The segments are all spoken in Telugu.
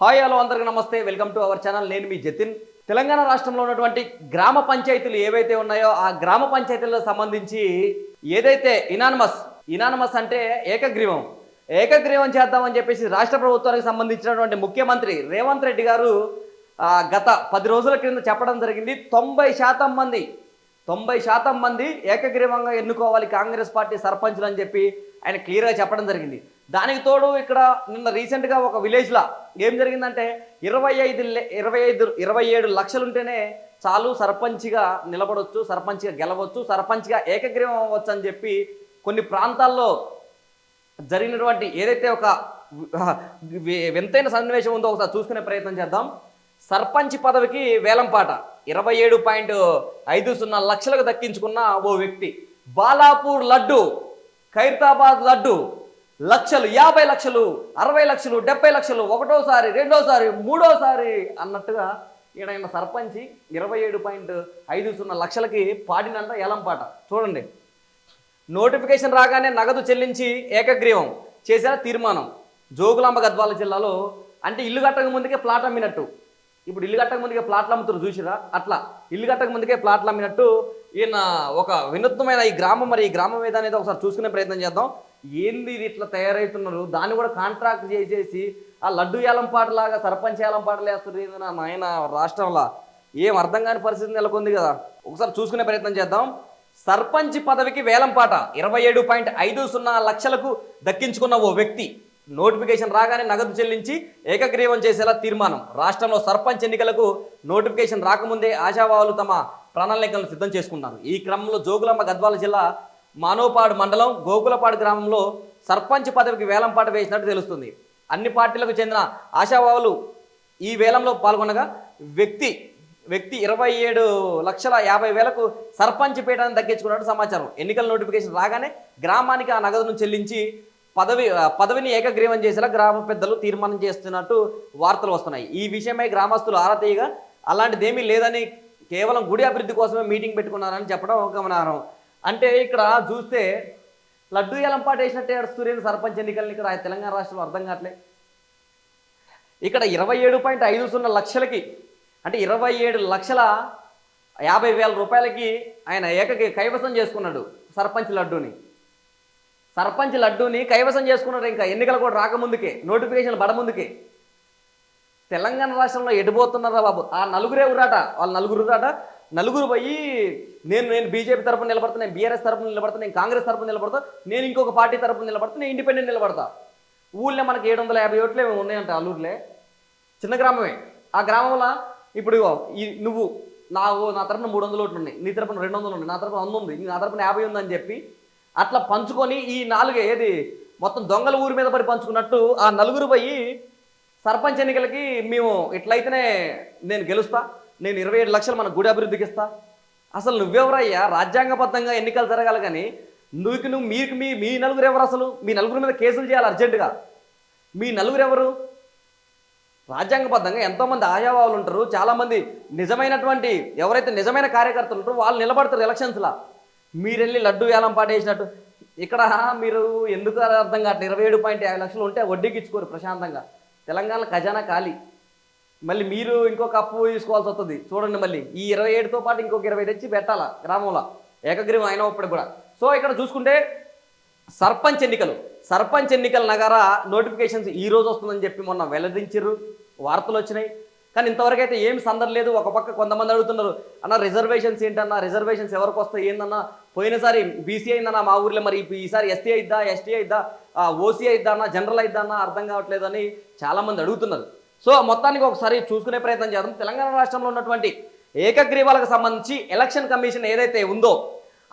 హాయ్ హలో అందరికీ నమస్తే. Welcome to our channel. నేను మీ జతిన్. తెలంగాణ రాష్ట్రంలో ఉన్నటువంటి గ్రామ పంచాయతీలు ఏవైతే ఉన్నాయో ఆ గ్రామ పంచాయతీలకు సంబంధించి ఏదైతే ఇనానమస్ ఇనానమస్ అంటే ఏకగ్రీవం. ఏకగ్రీవం చేద్దామని చెప్పేసి రాష్ట్ర ప్రభుత్వానికి సంబంధించినటువంటి ముఖ్యమంత్రి రేవంత్ రెడ్డి గారు గత పది రోజుల క్రింద చెప్పడం జరిగింది. తొంభై శాతం మంది తొంభై శాతం మంది ఏకగ్రీవంగా ఎన్నుకోవాలి కాంగ్రెస్ పార్టీ సర్పంచులు అని చెప్పి ఆయన క్లియర్గా చెప్పడం జరిగింది. దానికి తోడు ఇక్కడ నిన్న రీసెంట్గా ఒక విలేజ్లో ఏం జరిగిందంటే ఇరవై ఐదు ఇరవై ఐదు ఇరవై ఏడు లక్షలు ఉంటేనే చాలు సర్పంచ్గా నిలబడవచ్చు సర్పంచ్గా గెలవచ్చు సర్పంచ్గా ఏకగ్రీవం అవ్వచ్చు అని చెప్పి కొన్ని ప్రాంతాల్లో జరిగినటువంటి ఏదైతే ఒక వింతైన సన్నివేశం ఉందో ఒకసారి చూసుకునే ప్రయత్నం చేద్దాం. సర్పంచ్ పదవికి వేలంపాట. ఇరవై ఏడు పాయింట్ ఐదు సున్నా లక్షలకు దక్కించుకున్న ఓ వ్యక్తి. బాలాపూర్ లడ్డు ఖైరతాబాద్ లడ్డు లక్షలు యాభై లక్షలు అరవై లక్షలు డెబ్బై లక్షలు ఒకటోసారి రెండోసారి మూడోసారి అన్నట్టుగా ఈయన సర్పంచి ఇరవై ఏడు పాయింట్ ఐదు సున్నా లక్షలకి పాడినంట ఎలంపాట చూడండి. నోటిఫికేషన్ రాగానే నగదు చెల్లించి ఏకగ్రీవం చేసిన తీర్మానం. జోగులాంబ గద్వాల జిల్లాలో అంటే ఇల్లు కట్టక ముందుకే ప్లాట్ అమ్మినట్టు. ఇప్పుడు ఇల్లు కట్టక ముందుకే ప్లాట్లు అమ్ముతారు చూసిరా? అట్లా. ఇల్లు కట్టక ముందుకే ప్లాట్లు అమ్మినట్టు ఈయన ఒక వినూత్నమైన ఈ గ్రామం మరి ఈ గ్రామం ఏదనేది అనేది ఒకసారి చూసుకునే ప్రయత్నం చేద్దాం. ఏంది ఇది ఇట్లా తయారవుతున్నారు దాన్ని కూడా కాంట్రాక్ట్ చేసేసి ఆ లడ్డు ఏలంపాటలాగా సర్పంచ్ ఏలంపాటలు వేస్తుంది నా నాయన రాష్ట్రంలో? ఏం అర్థం కాని పరిస్థితి నెలకొంది కదా. ఒకసారి చూసుకునే ప్రయత్నం చేద్దాం. సర్పంచ్ పదవికి వేలంపాట ఇరవై ఏడు పాయింట్ ఐదు సున్నా లక్షలకు దక్కించుకున్న ఓ వ్యక్తి నోటిఫికేషన్ రాగానే నగదు చెల్లించి ఏకగ్రీవం చేసేలా తీర్మానం. రాష్ట్రంలో సర్పంచ్ ఎన్నికలకు నోటిఫికేషన్ రాకముందే ఆశావాహులు తమ ప్రణాళికలను సిద్ధం చేసుకున్నారు. ఈ క్రమంలో జోగులాంబ గద్వాల జిల్లా మానవపాడు మండలం గోకులపాడు గ్రామంలో సర్పంచ్ పదవికి వేలంపాట వేసినట్టు తెలుస్తుంది. అన్ని పార్టీలకు చెందిన ఆశావావులు ఈ వేలంలో పాల్గొనగా వ్యక్తి వ్యక్తి ఇరవై ఏడు లక్షల యాభై వేలకు సర్పంచ్ పీఠాన్ని దక్కించుకున్నట్టు సమాచారం. ఎన్నికల నోటిఫికేషన్ రాగానే గ్రామానికి ఆ నగదును చెల్లించి పదవి పదవిని ఏకగ్రీవం చేసేలా గ్రామ పెద్దలు తీర్మానం చేస్తున్నట్టు వార్తలు వస్తున్నాయి. ఈ విషయమై గ్రామస్తులు ఆరా అలాంటిదేమీ లేదని కేవలం గుడి అభివృద్ధి కోసమే మీటింగ్ పెట్టుకున్నారని చెప్పడం గమనార్హం. అంటే ఇక్కడ చూస్తే లడ్డు ఏలంపాటు వేసినట్టే సూర్యుని సర్పంచ్ ఎన్నికల్ని ఇక్కడ తెలంగాణ రాష్ట్రంలో అర్థం కావట్లే. ఇక్కడ ఇరవై ఏడు పాయింట్ ఐదు సున్నా లక్షలకి అంటే ఇరవై ఏడు లక్షల యాభై వేల రూపాయలకి ఆయన ఏకకి కైవసం చేసుకున్నాడు సర్పంచ్ లడ్డూని. సర్పంచ్ లడ్డూని కైవసం చేసుకున్నాడు ఇంకా ఎన్నికలు కూడా రాకముందుకే నోటిఫికేషన్ పడముందుకే. తెలంగాణ రాష్ట్రంలో ఎడిపోతున్నారా బాబు? ఆ నలుగురే ఉరాట వాళ్ళ నలుగురు ఉరాట నలుగురు పోయి నేను నేను బీజేపీ తరపున నిలబడతా నేను బీఆర్ఎస్ తరపున నిలబడతా నేను కాంగ్రెస్ తరపున నిలబడతా నేను ఇంకొక పార్టీ తరపున నిలబడతా నేను ఇండిపెండెంట్ నిలబడతా. ఊళ్ళో మనకి ఏడు వందల యాభై ఓట్లే ఉన్నాయంట అల్లూరులే చిన్న గ్రామమే. ఆ గ్రామంలో ఇప్పుడు ఈ నువ్వు నా నా తరపున మూడు వందల ఓట్లు ఉన్నాయి నీ తరపున రెండు వందలు ఉన్నాయి నా తరపున వంద ఉంది నా తరపున యాభై ఉందని చెప్పి అట్లా పంచుకొని ఈ నాలుగు ఏది మొత్తం దొంగల ఊరి మీద పడి పంచుకున్నట్టు ఆ నలుగురు పోయి సర్పంచ్ ఎన్నికలకి మేము ఇట్లయితేనే నేను గెలుస్తా. నేను ఇరవై ఏడు లక్షలు మన గుడి అభివృద్ధికి ఇస్తా. అసలు నువ్వెవరయ్యా? రాజ్యాంగబద్ధంగా ఎన్నికలు జరగాలి కానీ నువ్వుకి నువ్వు మీకు మీ మీ నలుగురు ఎవరు అసలు? మీ నలుగురి మీద కేసులు చేయాలి అర్జెంటుగా. మీ నలుగురు ఎవరు? రాజ్యాంగబద్ధంగా ఎంతోమంది ఆయావాళ్ళు ఉంటారు. చాలామంది నిజమైనటువంటి ఎవరైతే నిజమైన కార్యకర్తలు ఉంటారో వాళ్ళు నిలబడతారు ఎలక్షన్స్లా. మీరెళ్ళి లడ్డు వేలం పాటేసినట్టు. ఇక్కడ మీరు ఎందుకు అర్థం కావట్లేదు? ఇరవై ఏడు పాయింట్ యాభై లక్షలు ఉంటే వడ్డీకి ఇచ్చుకోరు ప్రశాంతంగా. తెలంగాణ ఖజానా ఖాళీ. మళ్ళీ మీరు ఇంకొక అప్పు తీసుకోవాల్సి వస్తుంది. చూడండి మళ్ళీ. ఈ ఇరవై ఏడుతో పాటు ఇంకొక ఇరవై తెచ్చి పెట్టాలా గ్రామంలో? ఏకగ్రీవం అయిన ఇప్పుడు కూడా. సో ఇక్కడ చూసుకుంటే సర్పంచ్ ఎన్నికలు. సర్పంచ్ ఎన్నికల నగర నోటిఫికేషన్స్ ఈ రోజు వస్తుందని చెప్పి మొన్న వెల్లడించారు వార్తలు వచ్చినాయి. కానీ ఇంతవరకు అయితే ఏం సందర్ లేదు. ఒక పక్క కొంతమంది అడుగుతున్నారు అన్న రిజర్వేషన్స్ ఏంటన్నా? రిజర్వేషన్స్ ఎవరికి వస్తాయి? ఏందన్నా? పోయినసారి బీసీ అయిందన్నా మా ఊర్లో మరి ఈసారి ఎస్సీ అయిద్దా? ఎస్టీ అయిద్దా? ఓసీ అయిద్దా అన్న? జనరల్ అయిద్దా అన్న? అర్థం కావట్లేదు అని చాలామంది అడుగుతున్నారు. సో మొత్తానికి ఒకసారి చూసుకునే ప్రయత్నం చేద్దాం. తెలంగాణ రాష్ట్రంలో ఉన్నటువంటి ఏకగ్రీవాలకు సంబంధించి ఎలక్షన్ కమిషన్ ఏదైతే ఉందో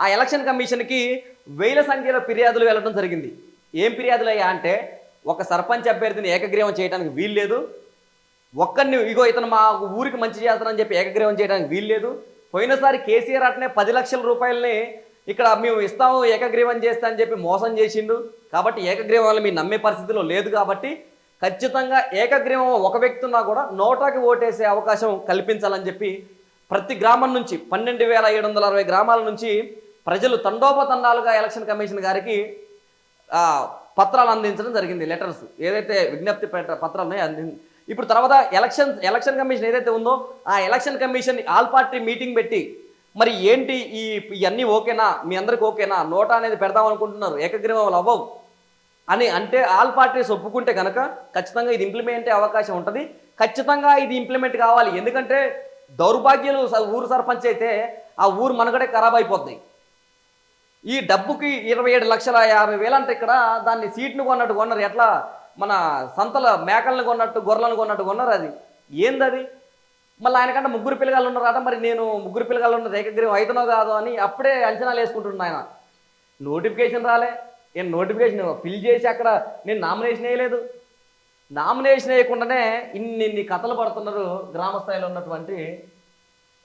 ఆ ఎలక్షన్ కమిషన్కి వేల సంఖ్యలో ఫిర్యాదులు వెళ్ళడం జరిగింది. ఏం ఫిర్యాదులు అయ్యా అంటే ఒక సర్పంచ్ అభ్యర్థిని ఏకగ్రీవం చేయడానికి వీల్లేదు ఒక్కరిని ఇగో ఇతను మా ఊరికి మంచి చేస్తానని చెప్పి ఏకగ్రీవం చేయడానికి వీలు లేదు. పోయినసారి కేసీఆర్ అట్నే పది లక్షల రూపాయలని ఇక్కడ మేము ఇస్తాము ఏకగ్రీవం చేస్తా అని చెప్పి మోసం చేసిండు. కాబట్టి ఏకగ్రీవం వల్ల మీరు నమ్మే పరిస్థితిలో లేదు కాబట్టి ఖచ్చితంగా ఏకగ్రీవం ఒక వ్యక్తి ఉన్నా కూడా నోటాకి ఓటేసే అవకాశం కల్పించాలని చెప్పి ప్రతి గ్రామం నుంచి పన్నెండు వేల ఏడు వందల అరవై గ్రామాల నుంచి ప్రజలు తండోపతండాలుగా ఎలక్షన్ కమిషన్ గారికి పత్రాలు అందించడం జరిగింది లెటర్స్. ఏదైతే విజ్ఞప్తి పత్రాలు అందింది అంది ఇప్పుడు తర్వాత ఎలక్షన్ ఎలక్షన్ కమిషన్ ఏదైతే ఉందో ఆ election commission all party meeting పెట్టి మరి ఏంటి ఈ ఇవన్నీ ఓకేనా? మీ అందరికి ఓకేనా? నోటా అనేది పెడదాం అనుకుంటున్నారు. ఏకగ్రీవం అవ్వవు. అని అంటే ఆల్ పార్టీస్ ఒప్పుకుంటే కనుక ఖచ్చితంగా ఇది ఇంప్లిమెంట్ అయ్యే అవకాశం ఉంటుంది. ఖచ్చితంగా ఇది ఇంప్లిమెంట్ కావాలి. ఎందుకంటే దౌర్భాగ్యాలు స- ఊరు సర్పంచ్ అయితే ఆ ఊరు మనగడే ఖరాబ్ అయిపోద్ది. ఈ డబ్బుకి ఇరవై ఏడు లక్షల యాభై వేలు అంటే ఇక్కడ దాన్ని సీట్ను కొన్నట్టు కొన్నారు. ఎట్లా? మన సంతల మేకలను కొన్నట్టు గొర్రెలను కొన్నట్టు కొన్నారు అది. ఏంది అది మళ్ళీ ఆయనకంటే ముగ్గురు పిల్లగాళ్ళు ఉన్నారట మరి నేను ముగ్గురు పిల్లగాళ్ళు ఉన్న ఏకగ్రీవం అవుతున్నో కాదో అని అప్పుడే అంచనాలు వేసుకుంటున్నాను ఆయన. నోటిఫికేషన్ రాలే. నేను నోటిఫికేషన్ ఫిల్ చేసి అక్కడ నేను నామినేషన్ వేయలేదు. నామినేషన్ వేయకుండానే ఇన్ని ఇన్ని కథలు పడుతున్నారు గ్రామ స్థాయిలో ఉన్నటువంటి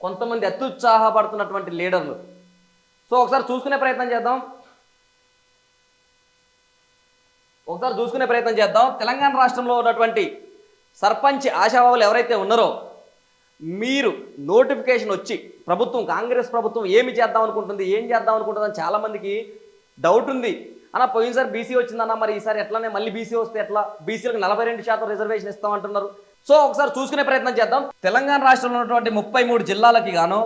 కొంతమంది అత్యుత్సాహపడుతున్నటువంటి లీడర్లు. సో ఒకసారి చూసుకునే ప్రయత్నం చేద్దాం. ఒకసారి చూసుకునే ప్రయత్నం చేద్దాం. తెలంగాణ రాష్ట్రంలో ఉన్నటువంటి సర్పంచ్ ఆశాభావులు ఎవరైతే ఉన్నారో మీరు నోటిఫికేషన్ వచ్చి ప్రభుత్వం కాంగ్రెస్ ప్రభుత్వం ఏమి చేద్దాం అనుకుంటుంది ఏం చేద్దాం అనుకుంటుంది అని చాలామందికి డౌట్ ఉంది. అన్న పోయినసారి బీసీ వచ్చిందన్న మరి ఈసారి ఎట్లానే? మళ్ళీ బీసీ వస్తే ఎట్లా? బీసీలకు నలభై రెండు శాతం రిజర్వేషన్ ఇస్తామంటున్నారు. సో ఒకసారి చూసుకునే ప్రయత్నం చేద్దాం. తెలంగాణ రాష్ట్రంలో ఉన్నటువంటి ముప్పై మూడు జిల్లాలకి గాను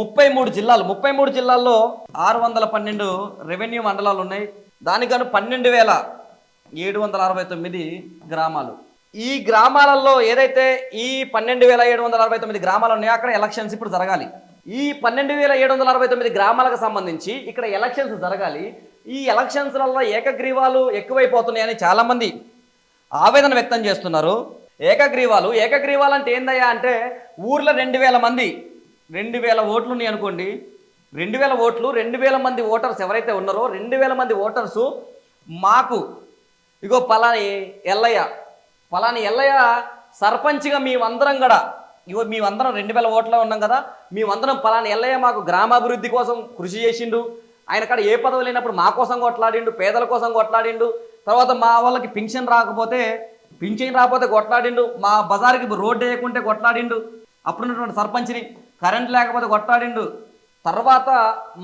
ముప్పై మూడు జిల్లాలు ముప్పై మూడు జిల్లాల్లో ఆరు వందల పన్నెండు రెవెన్యూ మండలాలు ఉన్నాయి. దానికి గాను పన్నెండు వేల ఏడు వందల అరవై తొమ్మిది గ్రామాలు. ఈ గ్రామాలలో ఏదైతే ఈ పన్నెండు వేల ఏడు వందల అరవై తొమ్మిది గ్రామాలు ఉన్నాయో అక్కడ ఎలక్షన్స్ ఇప్పుడు జరగాలి. ఈ పన్నెండు వేల ఏడు వందల అరవై తొమ్మిది గ్రామాలకు సంబంధించి ఇక్కడ ఎలక్షన్స్ జరగాలి. ఈ ఎలక్షన్స్లలో ఏకగ్రీవాలు ఎక్కువైపోతున్నాయని చాలామంది ఆవేదన వ్యక్తం చేస్తున్నారు. ఏకగ్రీవాలు ఏకగ్రీవాలు అంటే ఏందయ్యా అంటే ఊర్లో రెండు వేల మంది రెండు వేల ఓట్లు ఉన్నాయి అనుకోండి. రెండు వేల ఓట్లు రెండు వేల మంది ఓటర్స్ ఎవరైతే ఉన్నారో రెండు వేల మంది ఓటర్సు మాకు. ఇగో పలాని ఎల్లయ్య పలాని ఎల్లయ్య సర్పంచ్గా మేమందరం కూడా ఇగో మేమందరం రెండు వేల ఓట్లో ఉన్నాం కదా మేమందరం పలాని ఎల్లయ్య మాకు గ్రామాభివృద్ధి కోసం కృషి చేసిండు ఆయన కాడ ఏ పదవి లేనప్పుడు మా కోసం కొట్లాడిండు పేదల కోసం కొట్లాడిండు తర్వాత మా వాళ్ళకి పింఛన్ రాకపోతే పింఛన్ రాకపోతే కొట్లాడిండు మా బజార్కి రోడ్డు వేయకుంటే కొట్లాడిండు అప్పుడున్నటువంటి సర్పంచ్ని కరెంట్ లేకపోతే కొట్లాడిండు. తర్వాత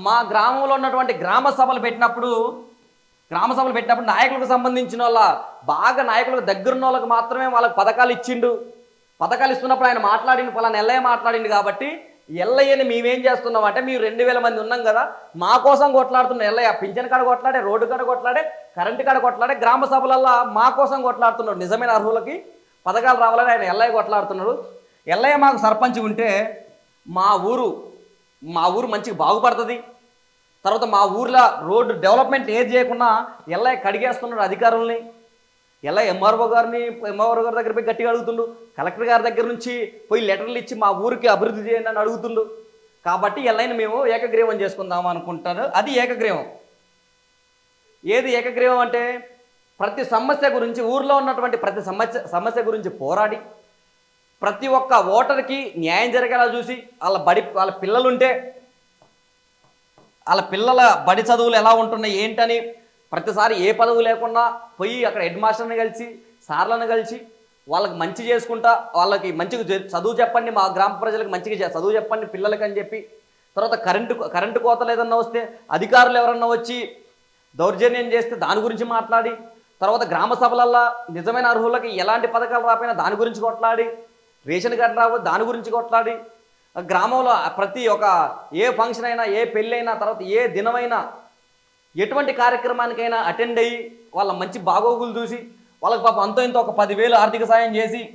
మా గ్రామంలో ఉన్నటువంటి గ్రామ సభలు పెట్టినప్పుడు గ్రామ సభలు పెట్టినప్పుడు నాయకులకు సంబంధించిన వాళ్ళ బాగా నాయకులకు దగ్గరున్న వాళ్ళకి మాత్రమే వాళ్ళకి పథకాలు ఇచ్చిండు. పథకాలు ఇస్తున్నప్పుడు ఆయన మాట్లాడిండు పలానా నెల్లయ్య మాట్లాడిండు కాబట్టి ఎల్లయ్యని మేమేం చేస్తున్నాం అంటే మీరు రెండు వేల మంది ఉన్నాం కదా మా కోసం కొట్లాడుతున్న. ఎల్లయ్య పింఛన్ కాడ కొట్లాడే రోడ్డు కాడ కొట్లాడే కరెంటు కాడ కొట్లాడే గ్రామ సభలల్లో మా కోసం కొట్లాడుతున్నాడు. నిజమైన అర్హులకి పథకాలు రావాలని ఆయన ఎల్లయ్య కొట్లాడుతున్నాడు. ఎల్లయ్య మాకు సర్పంచ్ ఉంటే మా ఊరు మా ఊరు మంచిగా బాగుపడుతుంది. తర్వాత మా ఊర్లో రోడ్డు డెవలప్మెంట్ ఏది చేయకుండా ఎల్లయ్య కడిగేస్తున్నాడు అధికారుల్ని. ఎలా ఎంఆర్ఓ గారిని ఎంఆర్ఓ గారి దగ్గర పోయి గట్టిగా అడుగుతుండు? కలెక్టర్ గారి దగ్గర నుంచి పోయి లెటర్లు ఇచ్చి మా ఊరికి అభివృద్ధి చేయండి అని అడుగుతుండు. కాబట్టి ఎల్లైన మేము ఏకగ్రీవం చేసుకుందాం అనుకుంటారు అది ఏకగ్రీవం. ఏది ఏకగ్రీవం అంటే ప్రతి సమస్య గురించి ఊర్లో ఉన్నటువంటి ప్రతి సమస్య సమస్య గురించి పోరాడి ప్రతి ఒక్క ఓటర్కి న్యాయం జరిగేలా చూసి వాళ్ళ బడి వాళ్ళ పిల్లలుంటే వాళ్ళ పిల్లల బడి చదువులు ఎలా ఉంటున్నాయి ఏంటని ప్రతిసారి ఏ పదవి లేకుండా పోయి అక్కడ హెడ్ మాస్టర్ని కలిసి సార్లను కలిసి వాళ్ళకి మంచి చేసుకుంటా వాళ్ళకి మంచిగా చదువు చెప్పండి మా గ్రామ ప్రజలకు మంచిగా చదువు చెప్పండి పిల్లలకి అని చెప్పి తర్వాత కరెంటు కరెంటు కోతలు ఏదన్నా వస్తే అధికారులు ఎవరన్నా వచ్చి దౌర్జన్యం చేస్తే దాని గురించి మాట్లాడి తర్వాత గ్రామ సభలల్లో నిజమైన అర్హులకి ఎలాంటి పథకాలు రాపోయినా దాని గురించి కొట్లాడి రేషన్ కార్డు రాకపోతే దాని గురించి కొట్లాడి గ్రామంలో ప్రతి ఒక్క ఏ ఫంక్షన్ అయినా ఏ పెళ్ళైనా తర్వాత ఏ దినమైనా ఎటువంటి కార్యక్రమానికైనా అటెండ్ అయ్యి వాళ్ళ మంచి బాగోగులు చూసి వాళ్ళకి పాపం అంతో ఇంతో ఒక పదివేలు ఆర్థిక సాయం చేసి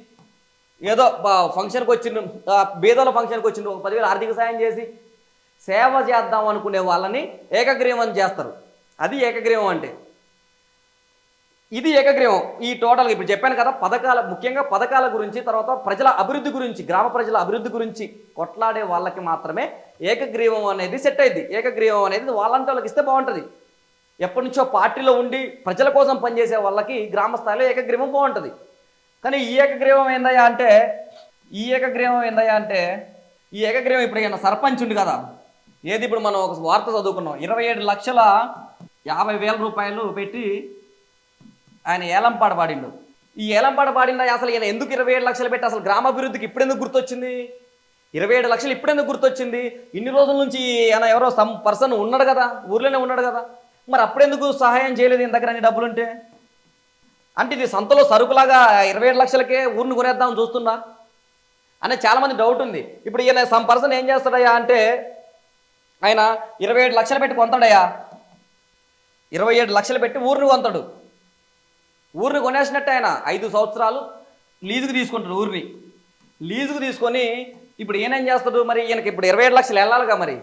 ఏదో బా- ఫంక్షన్కి వచ్చిన బేదల ఫంక్షన్కి వచ్చిన ఒక పదివేలు ఆర్థిక సాయం చేసి సేవ చేద్దాం అనుకునే వాళ్ళని ఏకగ్రీవం చేస్తారు. అది ఏకగ్రీవం అంటే. ఇది ఏకగ్రీవం. ఈ టోటల్గా ఇప్పుడు చెప్పాను కదా పథకాల ముఖ్యంగా పథకాల గురించి తర్వాత ప్రజల అభివృద్ధి గురించి గ్రామ ప్రజల అభివృద్ధి గురించి కొట్లాడే వాళ్ళకి మాత్రమే ఏకగ్రీవం అనేది సెట్ అయింది ఏకగ్రీవం అనేది వాళ్ళంటే వాళ్ళకి ఇస్తే బాగుంటుంది. ఎప్పటి నుంచో పార్టీలో ఉండి ప్రజల కోసం పనిచేసే వాళ్ళకి గ్రామ స్థాయిలో ఏకగ్రీవం బాగుంటుంది. కానీ ఈ ఏకగ్రీవం ఏందయ్యా అంటే ఈ ఏకగ్రీవం ఏందయ్యా అంటే ఈ ఏకగ్రీవం ఇప్పుడు ఏమన్నా సర్పంచ్ ఉంది కదా. ఏది ఇప్పుడు మనం ఒక వార్త చదువుకున్నాం. ఇరవై ఏడు లక్షల యాభై వేల రూపాయలు పెట్టి ఆయన ఏలంపాట పాడిండు. ఈ ఏలంపాట పాడిందా అసలు ఈయన ఎందుకు ఇరవై ఏడు లక్షలు పెట్టి అసలు గ్రామాభివృద్ధికి ఇప్పుడెందుకు గుర్తొచ్చింది? ఇరవై ఏడు లక్షలు ఇప్పుడెందుకు గుర్తొచ్చింది? ఇన్ని రోజుల నుంచి ఆయన ఎవరో సమ్ పర్సన్ ఉన్నాడు కదా ఊర్లోనే ఉన్నాడు కదా. మరి అప్పుడెందుకు సహాయం చేయలేదు ఇంత దగ్గర అన్ని డబ్బులుంటే? అంటే ఇది సంతలో సరుకులాగా ఇరవై ఏడు లక్షలకే ఊరిని కొనేద్దామని చూస్తున్నా. అనే చాలామంది డౌట్ ఉంది. ఇప్పుడు ఈయన సమ్ పర్సన్ ఏం చేస్తాడయ్యా అంటే ఆయన ఇరవై ఏడు లక్షలు పెట్టి కొంతాడయ్యా. ఇరవై ఏడు లక్షలు పెట్టి ఊరిని కొంతాడు. ఊరిని కొనేసినట్టు ఆయన ఐదు సంవత్సరాలు లీజుకు తీసుకుంటాడు ఊరిని. లీజుకు తీసుకొని ఇప్పుడు ఈయన ఏం చేస్తాడు మరి? ఈయనకి ఇప్పుడు ఇరవై ఏడు లక్షలు వెళ్ళాలిగా మరి.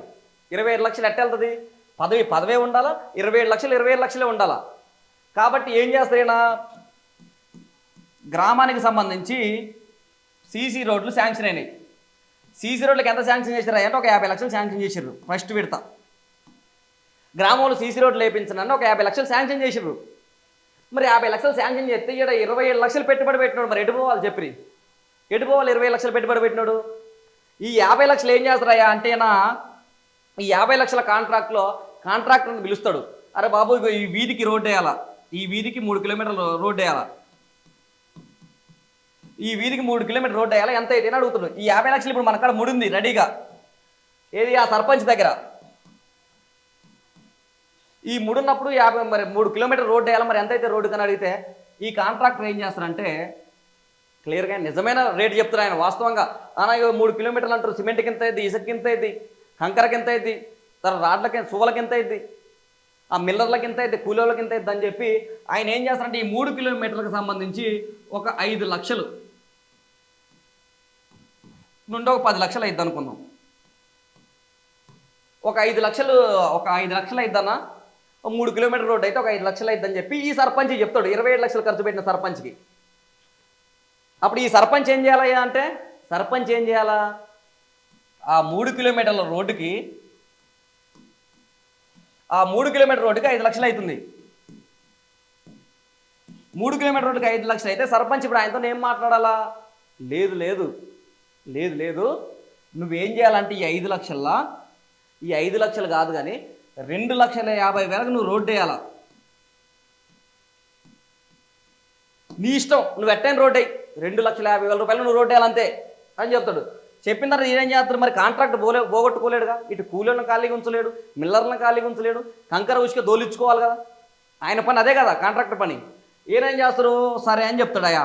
ఇరవై ఏడు లక్షలు ఎట్ట వెళ్తుంది పదవి పదవే ఉండాలా? ఇరవై ఏడు లక్షలు ఇరవై ఏడు లక్షలే ఉండాలా? కాబట్టి ఏం చేస్తాడు గ్రామానికి సంబంధించి సీసీ రోడ్లు శాంక్షన్ అయినాయి. సీసీ రోడ్లకు ఎంత శాంక్షన్ చేశారు అంటే ఒక యాభై లక్షలు శాంక్షన్ చేశారు. ఫస్ట్ విడత. గ్రామంలో సీసీ రోడ్లు వేయించనని ఒక యాభై లక్షలు శాంక్షన్ చేశారు. మరి యాభై లక్షలు శాంక్షన్ చేస్తే ఇక్కడ ఇరవై ఏడు లక్షలు పెట్టుబడి పెట్టినాడు మరి ఎటు పోవాలి చెప్పి ఎటు పోవాలి ఇరవై లక్షలు పెట్టుబడి పెట్టినాడు? ఈ యాభై లక్షలు ఏం చేస్తారయ్యా అంటేనా ఈ యాభై లక్షల కాంట్రాక్ట్లో కాంట్రాక్టర్ని పిలుస్తాడు. అరే బాబు ఇగో ఈ వీధికి రోడ్డు వేయాలా? ఈ వీధికి మూడు కిలోమీటర్లు రోడ్డు వేయాలా? ఈ వీధికి మూడు కిలోమీటర్ రోడ్డు వేయాలా? ఎంత అయితే అని అడుగుతున్నాడు ఈ యాభై లక్షలు ఇప్పుడు మన కాడ ముడింది రెడీగా. ఏది ఆ సర్పంచ్ దగ్గర? ఈ ముడున్నప్పుడు యాభై మరి మూడు కిలోమీటర్ రోడ్డు వేయాలి? మరి ఎంత అయితే రోడ్డు కని అడిగితే ఈ కాంట్రాక్టర్ ఏం చేస్తారంటే క్లియర్గా నిజమైన రేటు చెప్తారు ఆయన వాస్తవంగా. అనా మూడు కిలోమీటర్లు అంటారు. సిమెంట్కి ఎంత అయింది ఇసుకకి ఎంత అయింది కంకరకి ఎంత అయింది సరే రాడ్లకి సువలకి ఎంత అయింది ఆ మిల్లర్లకి ఎంత అయితే కూలీలకి ఎంత అయితే అని చెప్పి ఆయన ఏం చేస్తారంటే ఈ మూడు కిలోమీటర్లకు సంబంధించి ఒక ఐదు లక్షలు. నుండి ఒక పది లక్షలు అయిద్ది అనుకుందాం ఒక ఐదు లక్షలు ఒక ఐదు లక్షలు అయిద్దన్నా మూడు కిలోమీటర్ రోడ్డు అయితే ఒక ఐదు లక్షలు అయిద్దని చెప్పి ఈ సర్పంచ్ చెప్తాడు. ఇరవై ఏడు లక్షలు ఖర్చు పెట్టిన సర్పంచ్కి. అప్పుడు ఈ సర్పంచ్ ఏం చేయాలయ్యా అంటే సర్పంచ్ ఏం చేయాలా? ఆ మూడు కిలోమీటర్ల రోడ్డుకి ఆ మూడు కిలోమీటర్ రోడ్డుకి ఐదు లక్షలు అవుతుంది. మూడు కిలోమీటర్ రోడ్డుకి ఐదు లక్షలు అయితే సర్పంచ్ ఇప్పుడు ఆయనతో ఏం మాట్లాడాలా? లేదు లేదు. లేదు లేదు. నువ్వేం చేయాలంటే ఈ ఐదు లక్షల్లా? ఈ ఐదు లక్షలు కాదు కానీ రెండు లక్షల యాభై వేలకు నువ్వు రోడ్డు వేయాలా? నీ ఇష్టం. నువ్వు ఎట్టైన రోడ్ అయ్యి రెండు లక్షల యాభై వేల రూపాయలు నువ్వు రోడ్డు వేయాలంతే అని చెప్తాడు. చెప్పిన తర్వాత ఈయన ఏం మరి కాంట్రాక్ట్ పోలే పోగొట్టుకోలేడుగా. ఇటు కూలీలను ఖాళీగా ఉంచలేడు మిల్లర్లను ఖాళీగా ఉంచలేడు కంకర ఉసుక దోలించుకోవాలి కదా. ఆయన పని అదే కదా కాంట్రాక్టర్ పని. ఈయన ఏం సరే అని చెప్తాడయా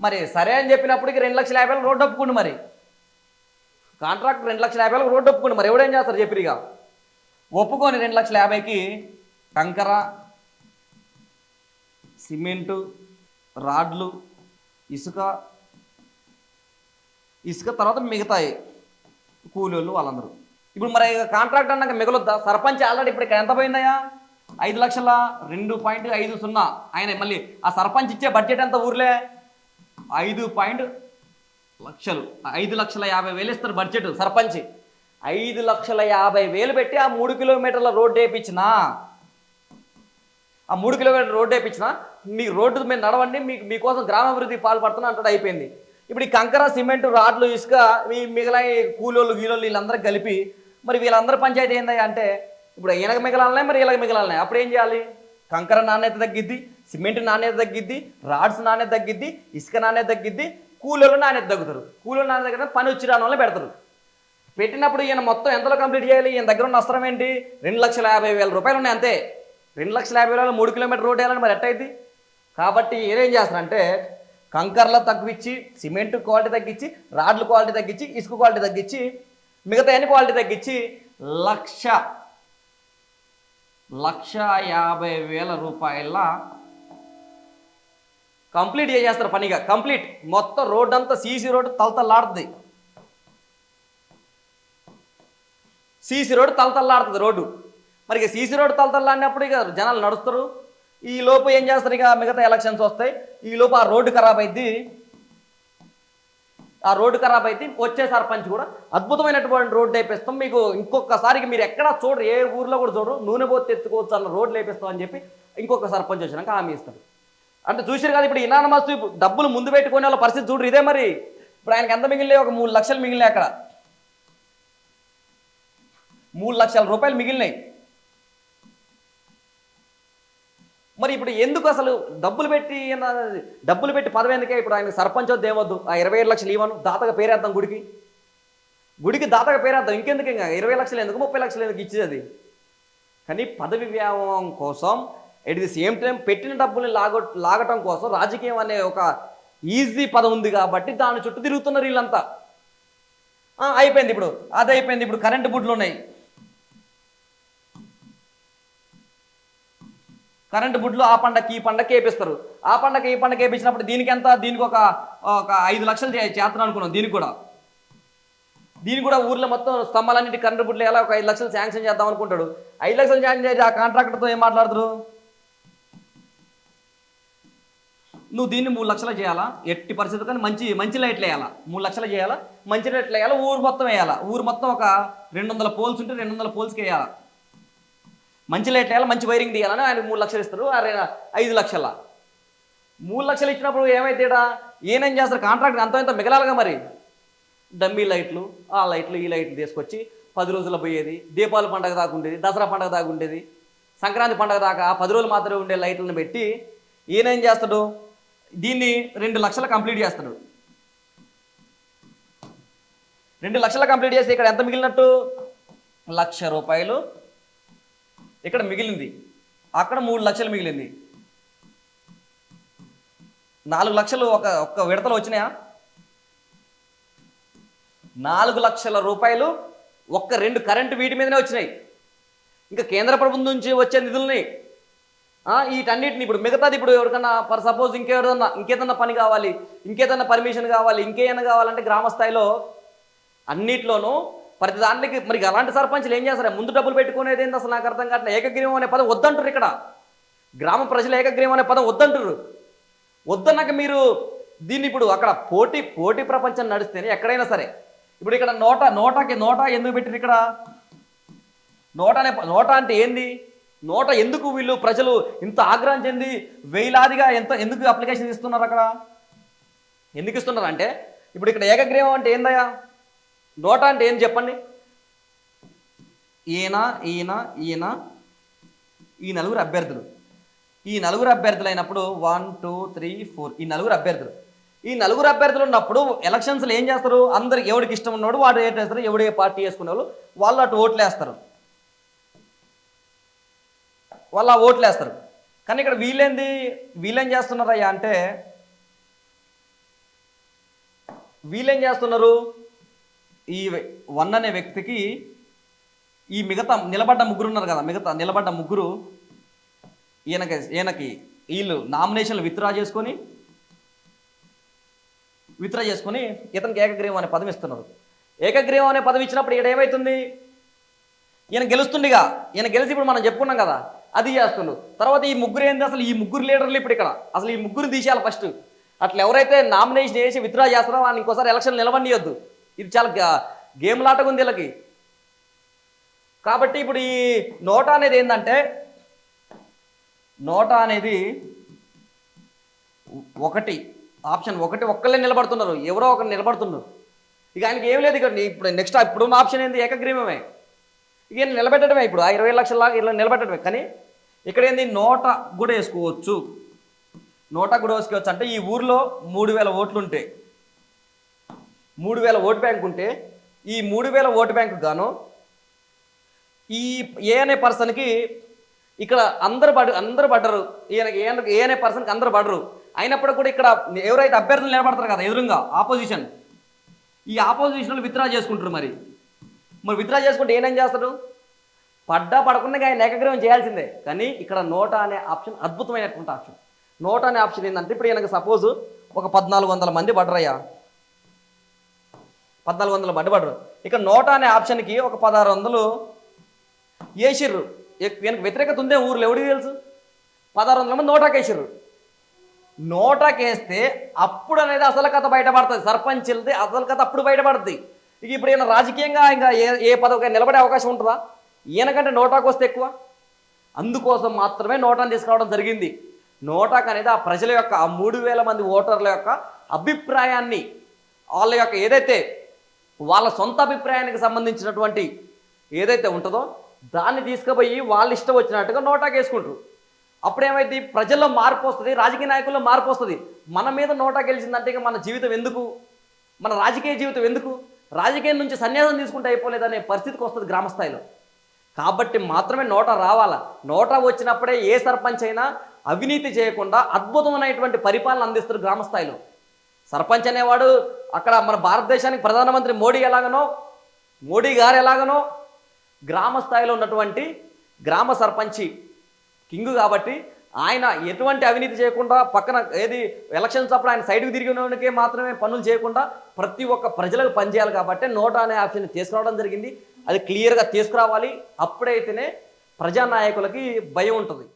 మరి సరే అని చెప్పినప్పటికి రెండు లక్షల యాభై రోడ్డు ఒప్పుకోండి మరి. కాంట్రాక్ట్ రెండు లక్షల యాభై రోడ్డు ఒప్పుకోండి మరి. ఎవడేం చేస్తారు చెప్పిరిగా? ఒప్పుకొని రెండు లక్షల యాభైకి కంకర సిమెంటు రాడ్లు ఇసుక ఇసుక తర్వాత మిగతాయి కూలీలు వాళ్ళందరూ. ఇప్పుడు మరి కాంట్రాక్ట్ అన్నాక మిగలొద్దా? సర్పంచ్ ఆల్రెడీ ఇప్పుడు ఇక్కడ ఎంత పోయిందయ్యా? ఐదు లక్షల రెండు పాయింట్ ఐదు సున్నా. ఆయన మళ్ళీ ఆ సర్పంచ్ ఇచ్చే బడ్జెట్ ఎంత ఊర్లే? ఐదు పాయింట్ లక్షలు. ఐదు లక్షల యాభై వేలు ఇస్తారు బడ్జెట్ సర్పంచ్. ఐదు లక్షల యాభై వేలు పెట్టి ఆ మూడు కిలోమీటర్ల రోడ్డు వేయించినా. ఆ మూడు కిలోమీటర్ రోడ్డు వేయించినా. మీ రోడ్డు మీద నడవండి మీకు మీకోసం గ్రామాభివృద్ధి పాల్పడుతున్నా అంటాడు అయిపోయింది. ఇప్పుడు ఈ కంకర సిమెంట్ రాడ్లు ఇసుక ఈ మిగిలిన కూలోళ్ళు గీలోళ్ళు వీళ్ళందరూ కలిపి మరి వీళ్ళందరూ పంచాయతీ ఏంది అంటే ఇప్పుడు ఈయనకు మిగలాలన్నాయి మరి వీళ్ళకి మిగలాలన్నాయి అప్పుడు ఏం చేయాలి? కంకర నాణ్యత తగ్గిద్ది సిమెంట్ నాణ్యత తగ్గిద్ది రాడ్స్ నాణ్యత తగ్గిద్ది ఇసుక నాణ్యత తగ్గిద్ది కూలోళ్ళు నాణ్యత తగ్గుతారు. కూలోళ్ళు నాణ్యత తగ్గితే పని వచ్చి రాని వాళ్ళు పెడతారు. పెట్టినప్పుడు ఈయన మొత్తం ఎంతలో కంప్లీట్ చేయాలి? ఈయన దగ్గర ఉన్న అవసరం ఏంటి? రెండు లక్షల యాభై వేల రూపాయలు ఉన్నాయి అంతే. రెండు లక్షల యాభై వేల మూడు కిలోమీటర్ రోడ్ వేయాలని మరి ఎట్టయిద్ది? కాబట్టి ఏం చేస్తారంటే కంకర్ల తగ్గించి సిమెంట్ క్వాలిటీ తగ్గించి రాడ్ల క్వాలిటీ తగ్గించి ఇసుక క్వాలిటీ తగ్గించి మిగతా అన్ని క్వాలిటీ తగ్గించి లక్ష లక్ష యాభై వేల రూపాయల కంప్లీట్ చేసేస్తారు పనిగా. కంప్లీట్. మొత్తం రోడ్ అంతా సీసీ రోడ్ తలతల్లాడుతుంది. సీసీ రోడ్ తలతల్లాడుతుంది రోడ్డు. మరి ఇక సీసీ రోడ్ తలతల్లాడినప్పుడు ఇక జనాలు నడుస్తారు. ఈ లోపు ఏం చేస్తారు ఇక మిగతా ఎలక్షన్స్ వస్తాయి. ఈ లోపు ఆ రోడ్డు ఖరాబ్ అయింది ఆ రోడ్డు ఖరాబ్ అయితే వచ్చే సర్పంచ్ కూడా అద్భుతమైనటువంటి రోడ్డు వేపిస్తాం మీకు ఇంకొకసారికి మీరు ఎక్కడా చూడరు. ఏ ఊర్లో కూడా చూడరు. నూనె పోతే ఎత్తుకోవచ్చు అన్న రోడ్డు వేపిస్తాం అని చెప్పి ఇంకొక సర్పంచ్ వచ్చినాక హామీ ఇస్తాడు అంటే చూసారు కదా ఇప్పుడు ఇనానమస్ డబ్బులు ముందు పెట్టుకునే వాళ్ళ పరిస్థితి చూడరు. ఇదే మరి. ఇప్పుడు ఆయనకి ఎంత మిగిలినాయి? ఒక మూడు లక్షలు మిగిలినాయి అక్కడ. మూడు లక్షల రూపాయలు మిగిలినాయి. మరి ఇప్పుడు ఎందుకు అసలు డబ్బులు పెట్టి డబ్బులు పెట్టి పదవి ఎందుకే ఇప్పుడు ఆయన సర్పంచ్ వద్ద ఏమొద్దు ఆ ఇరవై ఏడు లక్షలు ఇవ్వను దాతగా పేరేద్దాం గుడికి. గుడికి దాతగా పేరేద్దాం ఇంకెందుకు ఇంకా? ఇరవై లక్షలు ఎందుకు ముప్పై లక్షలు ఎందుకు ఇచ్చేది కానీ పదవి వ్యామోహం కోసం ఎట్ ది సేమ్ టైం పెట్టిన డబ్బుల్ని లాగ లాగటం కోసం రాజకీయం అనే ఒక ఈజీ పదం ఉంది కాబట్టి దాని చుట్టూ తిరుగుతున్నారు వీళ్ళంతా. అయిపోయింది ఇప్పుడు అది అయిపోయింది ఇప్పుడు కరెంటు బుడ్లు ఉన్నాయి. కరెంటు బుడ్లు ఆ పండకి ఈ పండకి వేపిస్తారు. ఆ పండగకి ఈ పండగకి వేపించినప్పుడు దీనికి ఎంత? దీనికి ఒక ఒక ఐదు లక్షలు చే- చేస్తాను అనుకున్నాం దీనికి కూడా. దీనికి కూడా ఊర్లో మొత్తం స్తంభాలన్నింటి కరెంటు బుడ్లు ఎలా ఒక ఐదు లక్షలు శాంక్షన్ చేద్దాం అనుకుంటాడు. ఐదు లక్షలు శాంక్షన్ చేసి ఆ కాంట్రాక్టర్తో ఏం మాట్లాడతారు? నువ్వు దీన్ని మూడు లక్షలు చేయాలా? ఎట్టి పరిస్థితి కానీ మంచి మంచి లైట్లు వేయాలా? మూడు లక్షలు చేయాలా? మంచి లైట్లు వేయాలా? ఊరు మొత్తం వేయాలా? ఊరు మొత్తం ఒక రెండు వందల పోల్స్ ఉంటే రెండు వందల పోల్స్కి వేయాలా? మంచి లైట్ వేయాలి మంచి వైరింగ్ తీయాలని ఆయన మూడు లక్షలు ఇస్తారు. అరే ఐదు లక్షల? మూడు లక్షలు ఇచ్చినప్పుడు ఏమైతేడా? ఏనేం చేస్తారు? కాంట్రాక్ట్ అంత ఇంత మిగలాలిగా మరి? డమ్మీ లైట్లు ఆ లైట్లు ఈ లైట్లు తీసుకొచ్చి పది రోజులు పోయేది. దీపావళి పండగ దాకా ఉండేది దసరా పండగ దాకా ఉండేది. సంక్రాంతి పండగ దాకా పది రోజులు మాత్రమే ఉండే లైట్లను పెట్టి ఈయనేం చేస్తాడు? దీన్ని రెండు లక్షలు కంప్లీట్ చేస్తాడు. రెండు లక్షలు కంప్లీట్ చేసి ఇక్కడ ఎంత మిగిలినట్టు? లక్ష రూపాయలు ఇక్కడ మిగిలింది. అక్కడ మూడు లక్షలు మిగిలింది. నాలుగు లక్షలు ఒక ఒక్క విడతలు వచ్చినాయా? నాలుగు లక్షల రూపాయలు ఒక్క రెండు కరెంటు వీటి మీదనే వచ్చినాయి. ఇంకా కేంద్ర ప్రభుత్వం నుంచి వచ్చే నిధుల్ని వీటన్నిటిని ఇప్పుడు మిగతాది ఇప్పుడు ఎవరికన్నా ఫర్ సపోజ్ ఇంకెవరిదన్నా ఇంకేదన్నా పని కావాలి ఇంకేదన్నా పర్మిషన్ కావాలి ఇంకేమైనా కావాలంటే గ్రామ స్థాయిలో అన్నిట్లోనూ ప్రతి దాంట్లోకి మరి అలాంటి సర్పంచ్లు ఏం చేస్తారు? ముందు డబ్బులు పెట్టుకునేది ఏంది అసలు నాకు అర్థం కావట్లేదు. ఏకగ్రీవం అనే పదం వద్దంటారు ఇక్కడ. గ్రామ ప్రజలు ఏకగ్రీవం అనే పదం వద్దంటారు వద్దన్నాక మీరు దీన్ని ఇప్పుడు అక్కడ పోటీ పోటీ ప్రపంచం నడిస్తేనే ఎక్కడైనా సరే. ఇప్పుడు ఇక్కడ నోట నోటాకి నోటా ఎందుకు పెట్టారు ఇక్కడ? నోట అనే నోట అంటే ఏంది? నోట ఎందుకు వీళ్ళు ప్రజలు ఇంత ఆగ్రహం చెంది వేలాదిగా ఎంత ఎందుకు అప్లికేషన్ ఇస్తున్నారు అక్కడ? ఎందుకు ఇస్తున్నారు అంటే ఇప్పుడు ఇక్కడ ఏకగ్రీవం అంటే ఏందయ్యా? నోట అంటే ఏం చెప్పండి? ఈయన ఈయన ఈయన ఈ నలుగురు అభ్యర్థులు. ఈ నలుగురు అభ్యర్థులు అయినప్పుడు వన్ టూ త్రీ ఫోర్ ఈ నలుగురు అభ్యర్థులు. ఈ నలుగురు అభ్యర్థులు ఉన్నప్పుడు ఎలక్షన్స్లో ఏం చేస్తారు? అందరికి ఎవరికి ఇష్టం ఉన్నాడు వాడు ఏట్ చేస్తారు? ఎవడు ఏ పార్టీ వేసుకునే వాళ్ళు వాళ్ళు అటు ఓట్లు వేస్తారు వాళ్ళు ఆ ఓట్లు వేస్తారు కానీ ఇక్కడ వీళ్ళేంది? వీళ్ళేం చేస్తున్నారయ్యా అంటే వీళ్ళేం చేస్తున్నారు? ఈ వన్ అనే వ్యక్తికి ఈ మిగతా నిలబడ్డ ముగ్గురు ఉన్నారు కదా మిగతా నిలబడ్డ ముగ్గురు ఈయనకి ఈయనకి వీళ్ళు నామినేషన్లు విత్డ్రా చేసుకొని విత్డ్రా చేసుకొని ఇతనికి ఏకగ్రీవం అనే పదం ఇస్తున్నారు. ఏకగ్రీవం అనే పదం ఇచ్చినప్పుడు ఇక్కడ ఏమవుతుంది ఈయన గెలుస్తుండిగా ఈయన గెలిచి ఇప్పుడు మనం చెప్పుకున్నాం కదా అది చేస్తుండు. తర్వాత ఈ ముగ్గురు ఏంది అసలు? ఈ ముగ్గురు లీడర్లు ఇప్పుడు ఇక్కడ. అసలు ఈ ముగ్గురు తీసేయాలి ఫస్ట్. అట్లా ఎవరైతే నామినేషన్ చేసి విత్డ్రా చేస్తారో వాళ్ళని ఇంకోసారి ఎలక్షన్ నిలవనియొద్దు ఇది చాలా గేమ్లాటగా ఉంది వీళ్ళకి. కాబట్టి ఇప్పుడు ఈ నోట అనేది ఏంటంటే నోట అనేది ఒకటి ఆప్షన్ ఒకటి ఒక్కళ్ళే నిలబడుతున్నారు. ఎవరో ఒకరు నిలబడుతున్నారు. ఇక ఆయనకి ఏం లేదు ఇక్కడ ఇప్పుడు నెక్స్ట్ ఇప్పుడున్న ఆప్షన్ ఏంది? ఏకగ్రీవమే. ఇక నిలబెట్టడమే ఇప్పుడు. ఆ ఇరవై లక్షల లాగా ఇలా నిలబెట్టడమే. కానీ ఇక్కడ ఏంది? నోట కూడా వేసుకోవచ్చు. నోట కూడా వేసుకోవచ్చు. అంటే ఈ ఊర్లో మూడు వేల ఓట్లు ఉంటాయి మూడు వేల ఓటు బ్యాంక్ ఉంటే ఈ మూడు వేల ఓటు బ్యాంకు గాను ఈ ఏ అనే పర్సన్కి ఇక్కడ అందరు పడ అందరు పడ్డరు. ఈయన ఏ ఏ అనే పర్సన్కి అందరు పడరు అయినప్పుడు కూడా ఇక్కడ ఎవరైతే అభ్యర్థులు నిలబడతారు కదా ఎదురుగా ఆపోజిషన్ ఈ ఆపోజిషన్ విత్డ్రా చేసుకుంటారు మరి. మరి విత్డ్రా చేసుకుంటే ఏనేం చేస్తారు? పడ్డా పడకుండా ఆయన ఏకగ్రహం చేయాల్సిందే. కానీ ఇక్కడ నోట అనే ఆప్షన్ అద్భుతమైనటువంటి ఆప్షన్. నోట అనే ఆప్షన్ ఏంటంటే ఇప్పుడు ఈయనకి సపోజ్ ఒక పద్నాలుగు వందల మంది పడరయ్యా పద్నాలుగు వందలు మంది పడరు ఇక్కడ నోట అనే ఆప్షన్కి ఒక పదహారు వందలు వేసిర్రు వెనక వ్యతిరేకత ఉందే ఊర్లో ఎవడికి తెలుసు? పదహారు వందల మంది నోటాకి వేసిర్రు నోటాకి వేస్తే అప్పుడు అనేది అసలు కథ బయటపడుతుంది. సర్పంచ్ వెళ్తే అసలు కథ అప్పుడు బయటపడుతుంది ఇక ఇప్పుడు ఈయన రాజకీయంగా ఇంకా ఏ ఏ పదవికి నిలబడే అవకాశం ఉంటుందా? ఈయనకంటే నోటాకు వస్తే ఎక్కువ. అందుకోసం మాత్రమే నోటాను తీసుకురావడం జరిగింది. నోటాకు అనేది ఆ ప్రజల యొక్క ఆ మూడు వేల మంది ఓటర్ల యొక్క అభిప్రాయాన్ని వాళ్ళ యొక్క ఏదైతే వాళ్ళ సొంత అభిప్రాయానికి సంబంధించినటువంటి ఏదైతే ఉంటుందో దాన్ని తీసుకుపోయి వాళ్ళ ఇష్టం వచ్చినట్టుగా నోటాకేసుకుంటారు. అప్పుడేమైంది ప్రజల్లో మార్పు వస్తుంది రాజకీయ నాయకుల్లో మార్పు వస్తుంది. మన మీద నోటా గెలిచిందంటే మన జీవితం ఎందుకు? మన రాజకీయ జీవితం ఎందుకు? రాజకీయం నుంచి సన్యాసం తీసుకుంటే అయిపోలేదనే పరిస్థితికి వస్తుంది గ్రామస్థాయిలో. కాబట్టి మాత్రమే నోట రావాలా? నోట వచ్చినప్పుడే ఏ సర్పంచ్ అయినా అవినీతి చేయకుండా అద్భుతమైనటువంటి పరిపాలన అందిస్తారు గ్రామస్థాయిలో. సర్పంచ్ అనేవాడు అక్కడ మన భారతదేశానికి ప్రధానమంత్రి మోడీ ఎలాగనో మోడీ గారు ఎలాగనో గ్రామ స్థాయిలో ఉన్నటువంటి గ్రామ సర్పంచి కింగ్ కాబట్టి ఆయన ఎటువంటి అవినీతి చేయకుండా పక్కన ఏది ఎలక్షన్స్ అప్పుడు ఆయన సైడ్కి తిరిగినకే మాత్రమే పనులు చేయకుండా ప్రతి ఒక్క ప్రజలకు పనిచేయాలి కాబట్టి నోటా అనే ఆప్షన్ తీసుకురావడం జరిగింది. అది క్లియర్గా తీసుకురావాలి. అప్పుడైతేనే ప్రజానాయకులకి భయం ఉంటుంది.